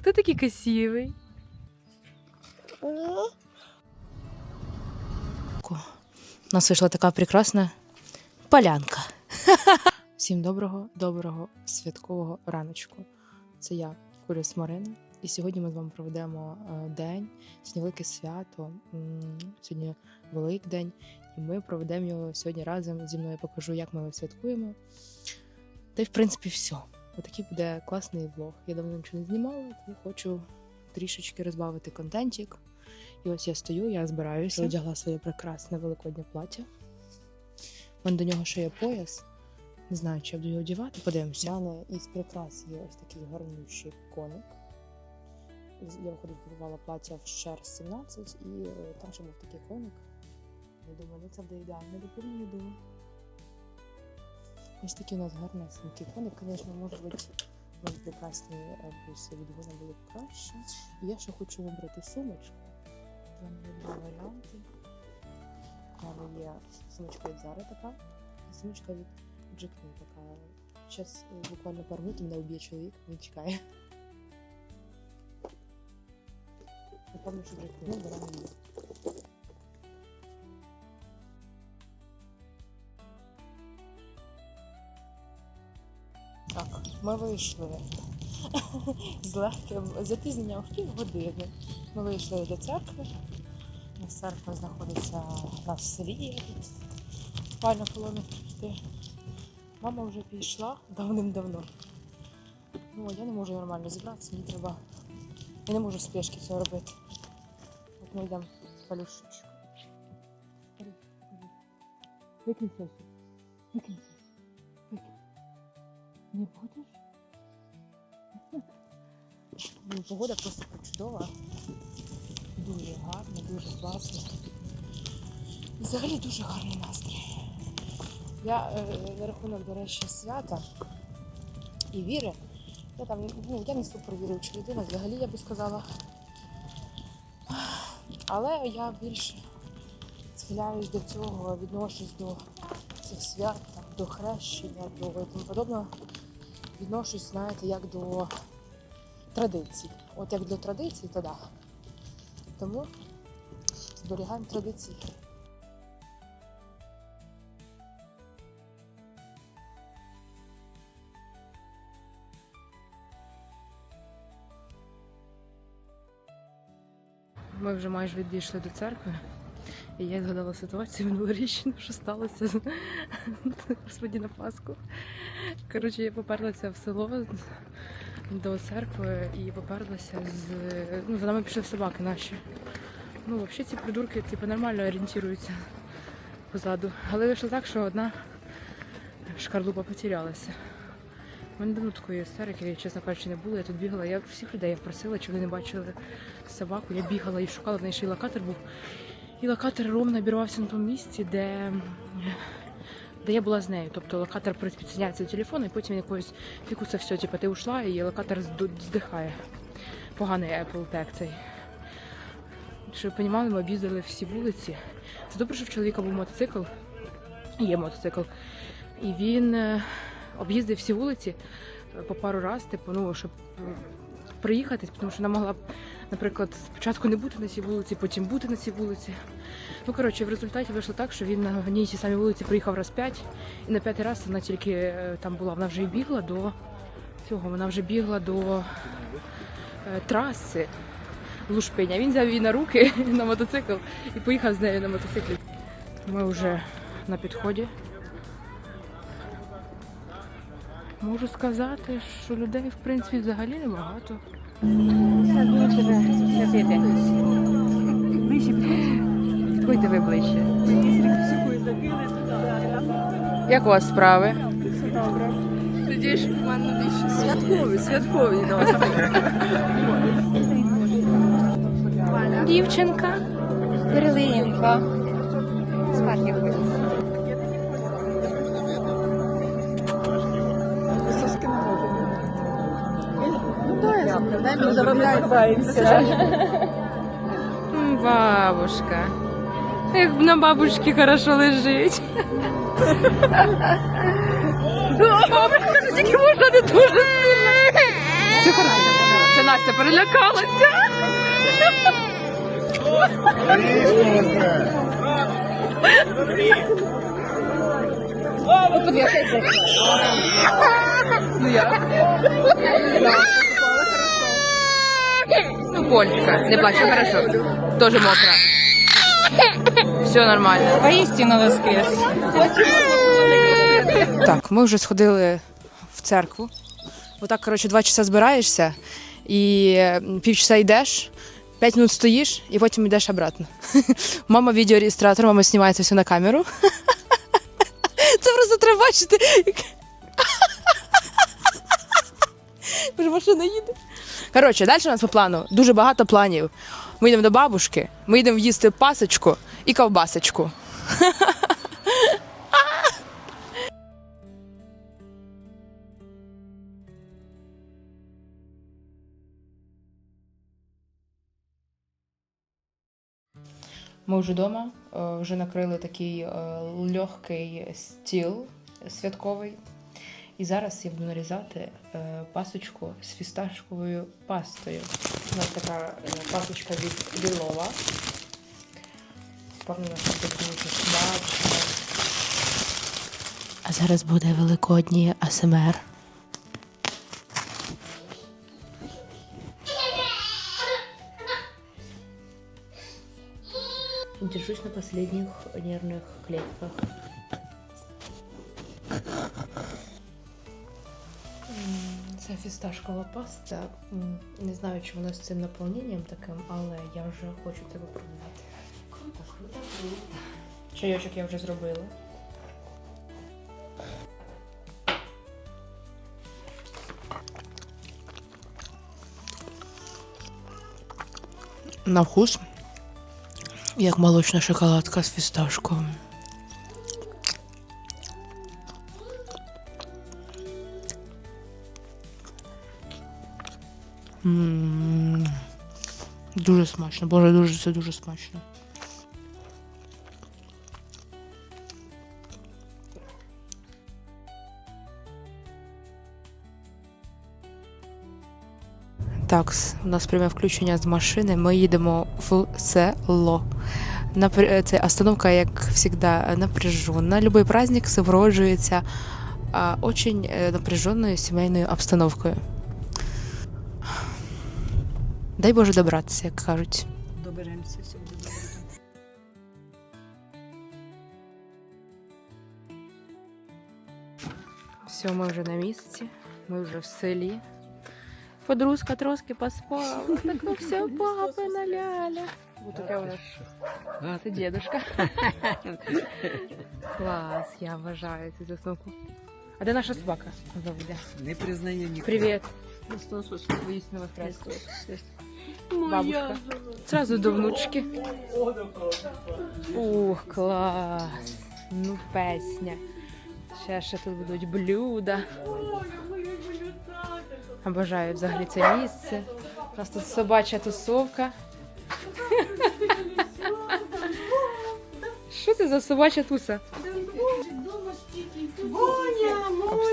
Хто такий красивий? У нас вийшла така прекрасна полянка. Всім доброго, доброго святкового раночку. Це я, Куріс Марина. І сьогодні ми з вами проведемо е, день, сьогодні велике свято, сьогодні Великдень, і ми проведемо його сьогодні разом зі мною. Я покажу, як ми його святкуємо. Та й в принципі все. Отакий буде класний влог. Я давно нічого не знімала, тому хочу трішечки розбавити контентик. І ось я стою, я збираюся. Одягла своє прекрасне великоднє плаття. Мене до нього ще є пояс. Не знаю, чи я буду його одягати. Подивимося. У мене із прикрас є ось такий гарнющий коник. Я виходить, купувала плаття в Шер 17, і е, там ще був такий коник. Я думаю, ну це буде ідеально до періоду. Ось такий у нас гарнесенький коник. Звісно, може бути прекрасні е, буси від вони були б краще. Я ще хочу вибрати сумочку. Мене є два варіанти. Мене є сумочка від Zara така, і сумочка від Джекни така. Зараз буквально пару минут мене вб'є чоловік, він чекає. Напевно, що Джекни, беремо її. Ми вийшли з легким запізненням в півгодини. Ми вийшли до церкви. Церква знаходиться на селі. Буквально кілометр піти. Мама вже пішла давним-давно. Ну, я не можу нормально зібратися, мені треба. Я не можу в спешки цього робити. От ми йдемо в палюшечку. Викинь сосу. Викинь. Викинь. Не будеш? Погода просто чудова. Дуже гарно, дуже класно. І Взагалі дуже гарний настрій. Я е, на рахунок, до речі, свята і віри. Я там, ну, я не супер віруюча людина, взагалі я би сказала. Але я більше схиляюсь до цього, відношусь до цих свят, до хрещення, до і тому подобного. Відношусь, знаєте, як до традицій. От як до традицій, то да. Тому зберігаємо традиції. Ми вже майже відійшли до церкви. І я згадала ситуацію минулорічну, що сталося з господі на Пасху. Коротше, я поперлася в село до церкви і поперлася з. Ну, за нами пішли собаки наші. Ну, взагалі ці придурки типу, нормально орієнтуються позаду. Але вийшло так, що одна шкарлупа потерялася. У мене давно такої істерики, чесно кажучи, не було. Я тут бігала. Я всіх людей просила, чи вони не бачили собаку. Я бігала і шукала, в неї ще й локатор був. І локатор ровно обірвався на тому місці, де, де я була з нею. Тобто локатор підсоединяється до телефону, і потім якось фікуса все, типу, ти ушла, і локатор здихає. Поганий Apple Tag цей. Щоб ви розуміли, ми об'їздили всі вулиці. Це добре, що в чоловіка був мотоцикл. Є мотоцикл. І він е, об'їздив всі вулиці е, по пару раз, типу, ну, щоб приїхати, тому що вона могла б, наприклад, спочатку не бути на цій вулиці, потім бути на цій вулиці. Ну, коротше, в результаті вийшло так, що він на одній і тій самій вулиці приїхав раз п'ять, і на п'ятий раз вона тільки е, там була, вона вже і бігла до цього, вона вже бігла до е, траси Лушпиня. Він взяв її на руки на мотоцикл і поїхав з нею на мотоциклі. Ми вже на підході. Можу сказати, що людей в принципі взагалі небагато. Підходьте ви ближче. Як у вас справи? Святкові, святкові настрій. Дівчинка. Перлинка. Смарківка. Сосиски да, я заправляю, ми заправляємося. М, Бабушка. Як на бабушці хорошо лежить. тільки можна не дуже сильно. Все хорошо. Це Настя перелякалася. Ну як? Ну, Полька. Не плачь, все хорошо. Тоже мокро. Все нормально. Воістину воскрес. Так, ми вже сходили в церкву. Отак, коротше, два часа збираєшся і півчаса йдеш, п'ять минут стоїш і потім йдеш обратно. Мама відеореєстратор, мама знімає це все на камеру. Це просто треба бачити. Вже машина їде. Коротше, далі у нас по плану дуже багато планів. Ми йдемо до бабушки, ми йдемо їсти пасочку і ковбасочку. Ми вже вдома, е, вже накрили такий е, легкий стіл святковий. І зараз я буду нарізати е, пасочку з фісташковою пастою. У нас така е, пасочка від Лілова. Впевнена, що це дуже смачно. А зараз буде великодній АСМР. Держусь на последних нервных клетках. Фісташкова паста. Не знаю, чи вона з цим наповненням таким, але я вже хочу це попробувати. Круто, круто, круто. Чайочок я вже зробила. На вкус як молочна шоколадка з фісташком. Дуже смачно. Боже, дуже це дуже смачно. Так, у нас пряме включення з машини. Ми їдемо в село. Напр- Це остановка, як завжди, напряжена. Любой праздник супроводжується а, очень е, напряженою сімейною обстановкою. Дай Боже добратися, як кажуть. Доберемося сьогодні. Все, ми вже на місці, ми вже в селі. Подружка трошки поспала. Так ну все, папина ляля. Вот така у нас це дедушка. Клас, я вважаю цю засновку. А де наша собака? Не признає нікого. Привіт. Христос воістину воскрес. Бабушка. Сразу до внучки. Ух, клас. Ну, песня. Ще ще тут будуть блюда. Обожаю взагалі це місце. У нас тут собача тусовка. Що це за собача туса?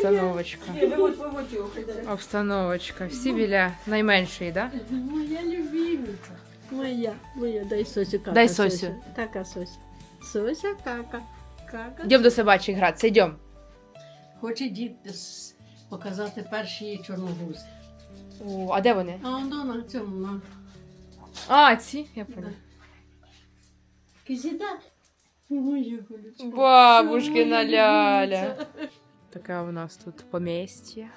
Обстановочка. Обстановочка. Всі біля найменшої, так? Да? Моя любимиця. Моя, моя, дай Сосю кака. Дай Сосю. Кака Сося. Сося кака. Кака. Йдемо до собачих гратися, йдемо. Хоче дід показати перші чорногузи. О, а де вони? А воно на цьому на А, ці, я поняла. кизіда. Бабушкина ляля. Таке у нас тут поместье.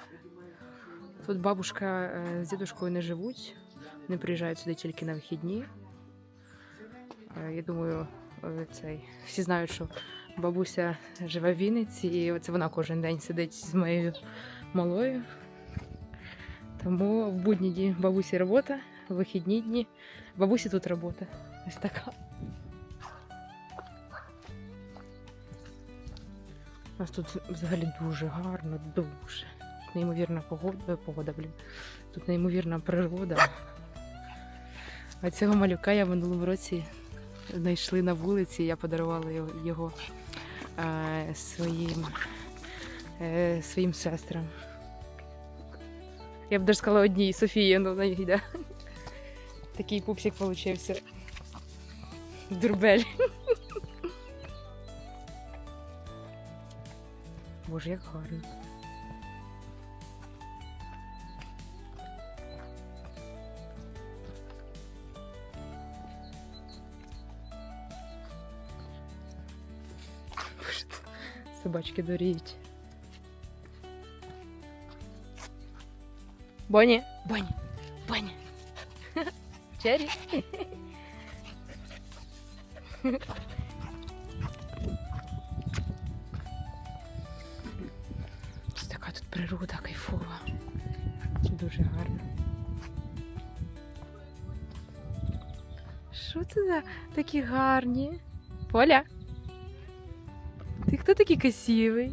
Тут бабушка е, з дідушкою не живуть, вони приїжджають сюди тільки на вихідні. Е, Я думаю, е, цей, всі знають, що бабуся живе в Вінниці, і оце вона кожен день сидить з моєю малою. Тому в будні дні бабусі робота, в вихідні дні бабусі тут робота. Ось така. У нас тут взагалі дуже гарно, дуже. Тут неймовірна погода, погода, блін. Тут неймовірна природа. А цього малюка я в минулому році знайшли на вулиці, я подарувала його, е, своїм, е, своїм сестрам. Я б даже сказала одній Софії, ну на них йде. Такий пупсик получився. Дурбель. Боже, як гарно. Боже, Собачки доріють. Боні, Боні, Боні. Черрі. за такі гарні? Поля? Ти хто такий красивий?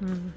嗯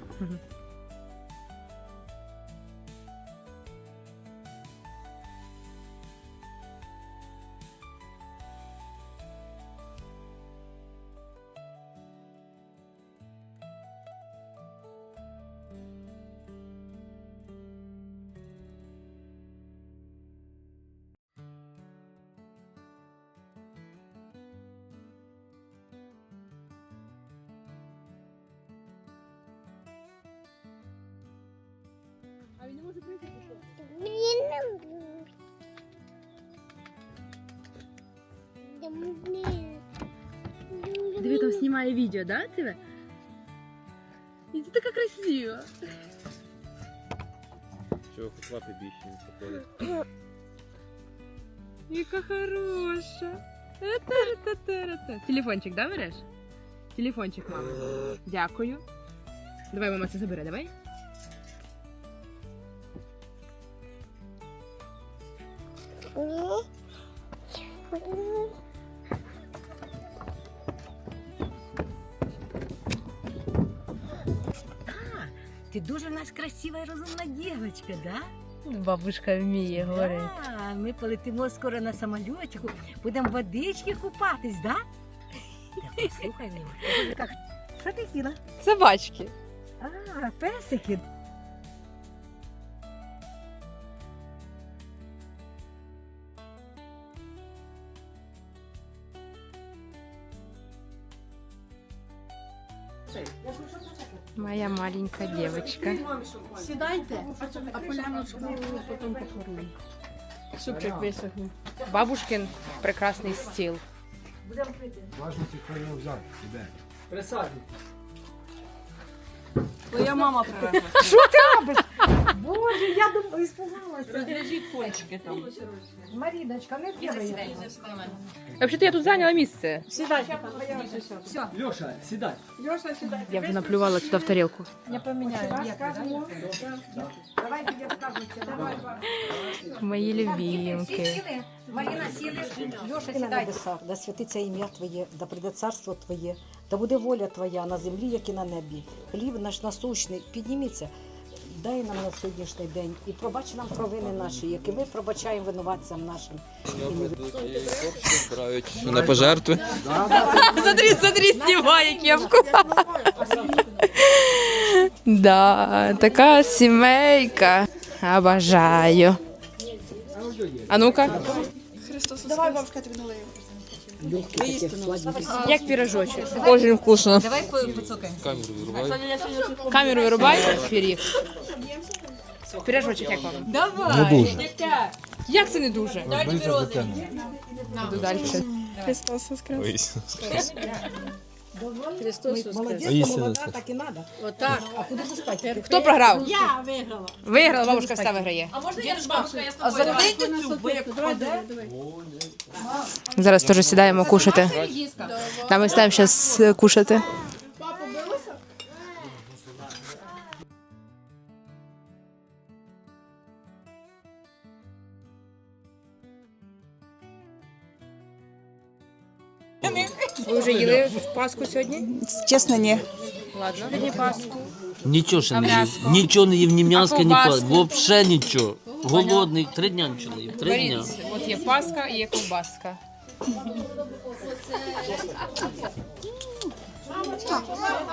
знімає відео, да, тебе? І ти така красива. Чого хоч лапи більше не походить. Яка хороша. Телефончик, да, береш? Телефончик, мама. Дякую. Давай, мама, це забере, давай. Ти дуже в нас красива і розумна дівчинка, да? Бабушка вміє говорити. Да, ми полетимо скоро на самолітику, будемо водички купатись, да? Так, слухай що ти хотіла? Собачки. А, песики. Моя маленькая девочка. Сідайте, а поляночку потім похоруємо. Супчик висохне. Бабушкин прекрасний стіл. Важно ти його взяти. Іде. Твоя мама привезла. Боже, я думаю, іспугалася. Розв'яжіть пончики там. Маріночка, не бігай. Взагалі, я тут зайняла місце. Сідайте. Льоша, сідай. Льоша, сідай. Я вже наплювала сюди в тарілку. Я поміняю. Давай я скажу, давай. Мої любімки. Маріна, сіли. Льоша, сідай. небесах, да святиться ім'я Твоє, да прийде царство Твоє, да буде воля Твоя на землі, як і на небі. Хліб наш насущний, підніміться, дай нам на сьогоднішній день і пробач нам провини наші, які ми пробачаємо винуватцям нашим. Збирають на пожертви. Смотри, смотри, знімає кепку. Да, така сімейка. Обожаю. А ну-ка. Христос. Давай, бабушка, тобі такі. Як пірожочок. Очень вкусно. Давай поцокаємо. Камеру вирубай. Камеру вирубай. Пиріг. Пірожочок як вам? Давай. Не дуже. Як це не дуже? Давай до тебе. Іду далі. Христос Молодець, А ти Молодець, молода, так і надо. Отак. А куди ти спати? Хто програв? Я виграла. Виграла, бабушка все виграє. Зараз теж сідаємо кушати. Та ми ставимо зараз кушати. Вже їли в Пасху сьогодні? Чесно, ні. Ладно. Сьогодні Пасху. Нічого ще не їв. Нічого не їв, ні м'яска, ні ковбаску? па. Вообще нічого. Голодний, три дня нічого не їв. Три дня. Беріть. От є Пасха і є ковбаска.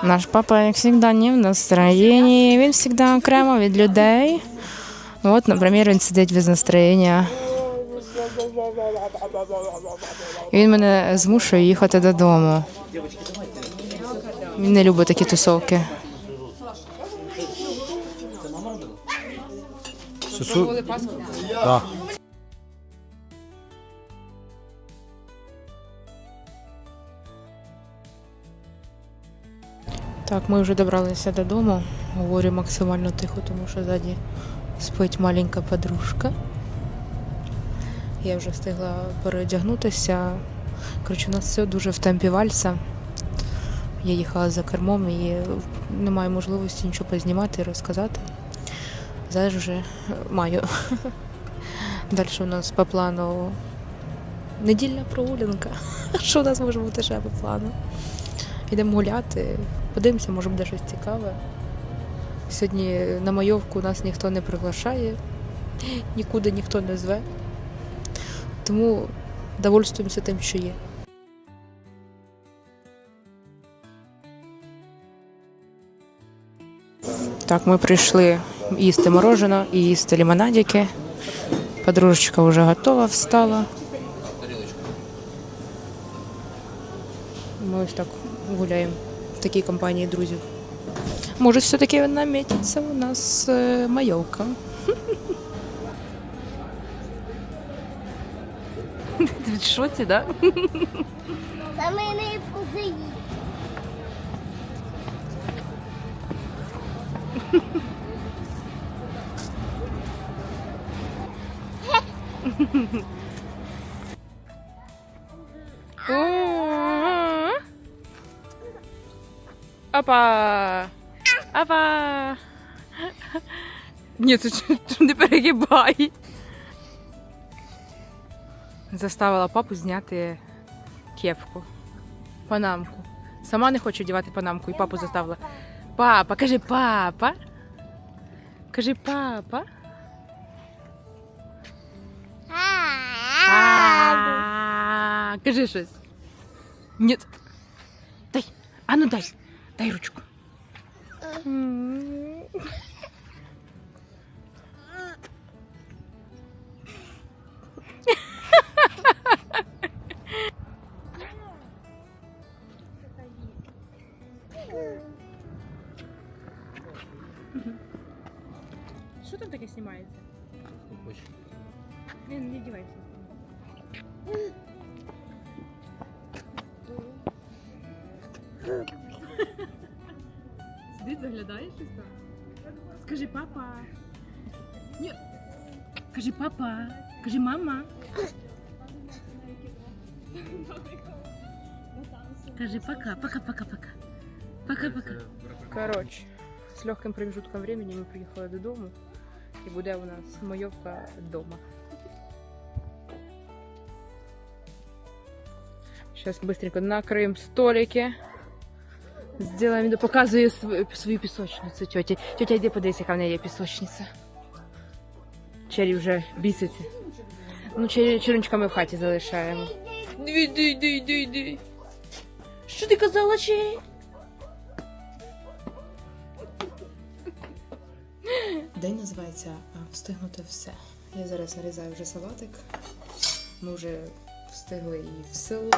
Наш папа, як завжди, не в настроєнні. Він завжди окремо від людей. От, наприклад, він сидить без настроєння. І він мене змушує їхати додому. Він не любить такі тусовки. Сусу? Так. Так, ми вже добралися додому. Говорю максимально тихо, тому що ззаді спить маленька подружка. Я вже встигла переодягнутися. Коротше, у нас все дуже в темпі вальса. Я їхала за кермом і немає можливості нічого познімати і розказати. Зараз вже маю. Далі у нас по плану недільна прогулянка. Що у нас може бути ще по плану? Йдемо гуляти, подивимося, може буде щось цікаве. Сьогодні на майовку нас ніхто не приглашає, нікуди ніхто не зве. Тому довольствуємося тим, що є. Так, ми прийшли їсти мороженое і їсти лимонадики. Подружечка вже готова, встала. Ми ось так гуляємо в такій компанії друзів. Може, все-таки наметиться у нас е, майовка. Ти в шоці, да? Саме не позиї. Опа! Опа! Ні, ти ж не перегибай. Заставила папу зняти кепку. Панамку. Сама не хоче одягати панамку, і папу заставила. Папа, кажи папа. Кажи папа. Кажи щось. Ні. Дай. А ну дай. Дай ручку. Сидить, заглядає щось там. Скажи папа. Ні. Кажи папа. Кажи мама. Кажи пока, пока, пока, пока. Пока, пока. Коротше, з легким промежутком времени ми приїхали додому. І буде у нас майовка вдома. Сейчас быстренько накроем столики. Сделаем, да показую свою, свою пісочницю тьоті. Тьотя, йди подивись, яка в неї є пісочниця. Чері вже біситься. Ну, черунчика ми в хаті залишаємо. Йди, йди, йди, йди. Що ти казала, Чері? День називається Встигнути все. Я зараз нарізаю вже салатик. Ми вже встигли і в село,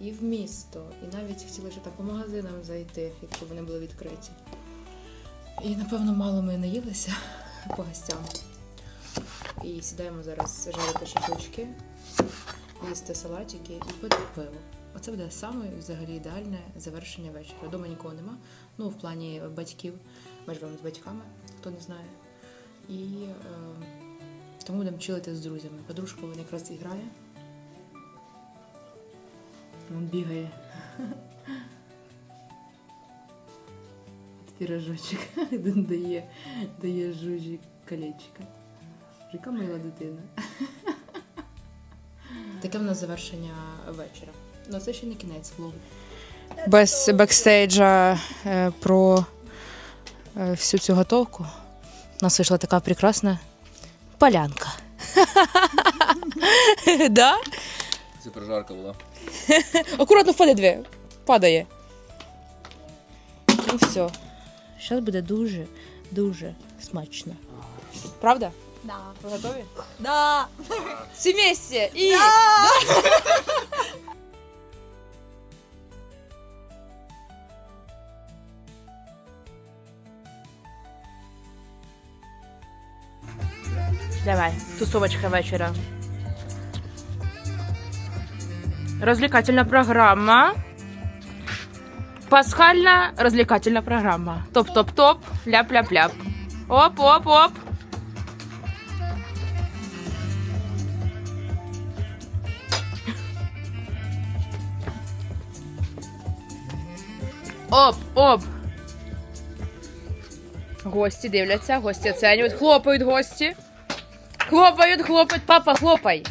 і в місто, і навіть хотіли ще так по магазинам зайти, якщо вони були відкриті. І напевно мало ми наїлися по гостям. І сідаємо зараз жарити шашлички, їсти салатики і пити пиво. Оце буде саме взагалі ідеальне завершення вечора. Дома нікого нема. Ну, в плані батьків. Ми живемо з батьками, хто не знає. І е, тому будемо чилити з друзями. Подружка вона якраз і грає. Він бігає. Один дає, дає жужі колечко. Мила дитина. Таке в нас завершення вечора. Ну, це ще не кінець влогу. Без бекстейджа е, про е, всю цю готовку у нас вийшла така прекрасна полянка. да? Це прожарка була. Акуратно впаде дві. Падає. Ну все. Зараз буде дуже, дуже смачно. Правда? Да. Ви готові? Да. Всі вместе! І... Давай, тусовочка вечора. Развлекательная программа. Пасхальна развлекательная программа. Топ-топ-топ, ляп-ляп-ляп. Оп-оп-оп. Оп, оп. Гості дивляться, гості оцінюють. Хлопають гості. Хлопають, хлопають. Папа, хлопай.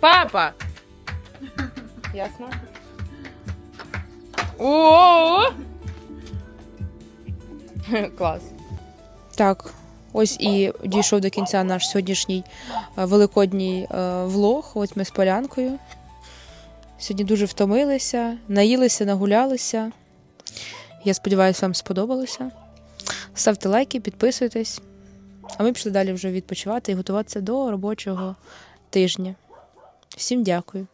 Папа. Ясно? О! Клас. Так, ось і дійшов до кінця наш сьогоднішній е, великодній е, влог. Ось ми з полянкою. Сьогодні дуже втомилися, наїлися, нагулялися. Я сподіваюся, вам сподобалося. Ставте лайки, підписуйтесь. А ми пішли далі вже відпочивати і готуватися до робочого тижня. Всім дякую.